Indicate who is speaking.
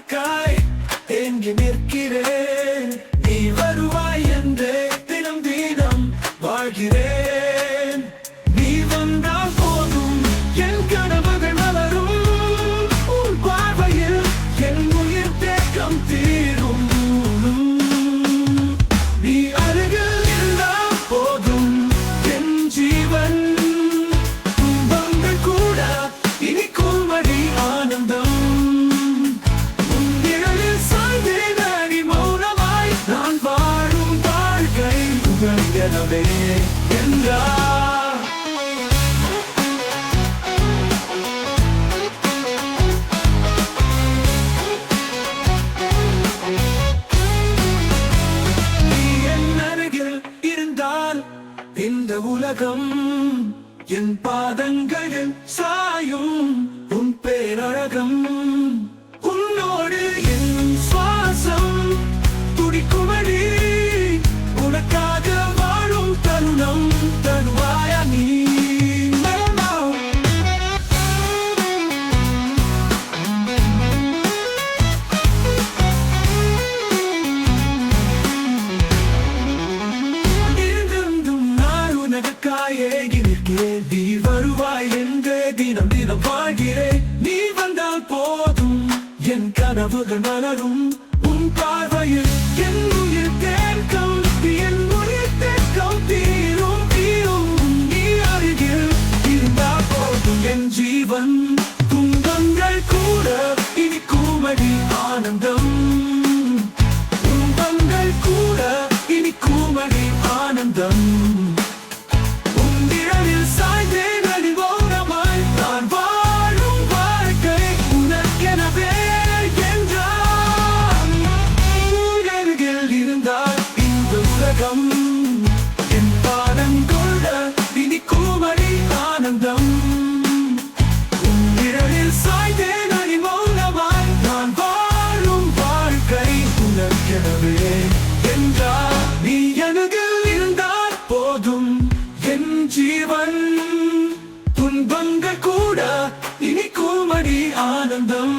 Speaker 1: விளக்காய் எங்கு நிற்கிறேன். நீ வருவாய் என்றே தினம் தினம் வாழ்கிறேன். நீ வந்தால் போதும் என் கனவுகள் வளரும் உன் பார்வையில் என் உயிர் தேக்கம் தீ இந்த உலகம் என் பாதங்களில் சாயும் உன் பேரழகம். வந்தாயே எனக்கு நீ வருவாய் என்று தினம் தினம் வாழ்கிறேன். நீ வந்தால் போதும் என் கனவுகள் மலரும் உன் பார்வையில் என் ஆனந்தம். என் பாடம் கொள்ள இனி கூமடி ஆனந்தம் உன்னிழலில் சாய்ந்தேன் அடிமௌனமாய் நான் வாழும் வாழ்க்கை உணர்கிறவே என்றார் நீ எனக்கு இருந்தால் போதும். என் ஜீவன் துன்பங்கள் கூட இனி கூமடி ஆனந்தம்.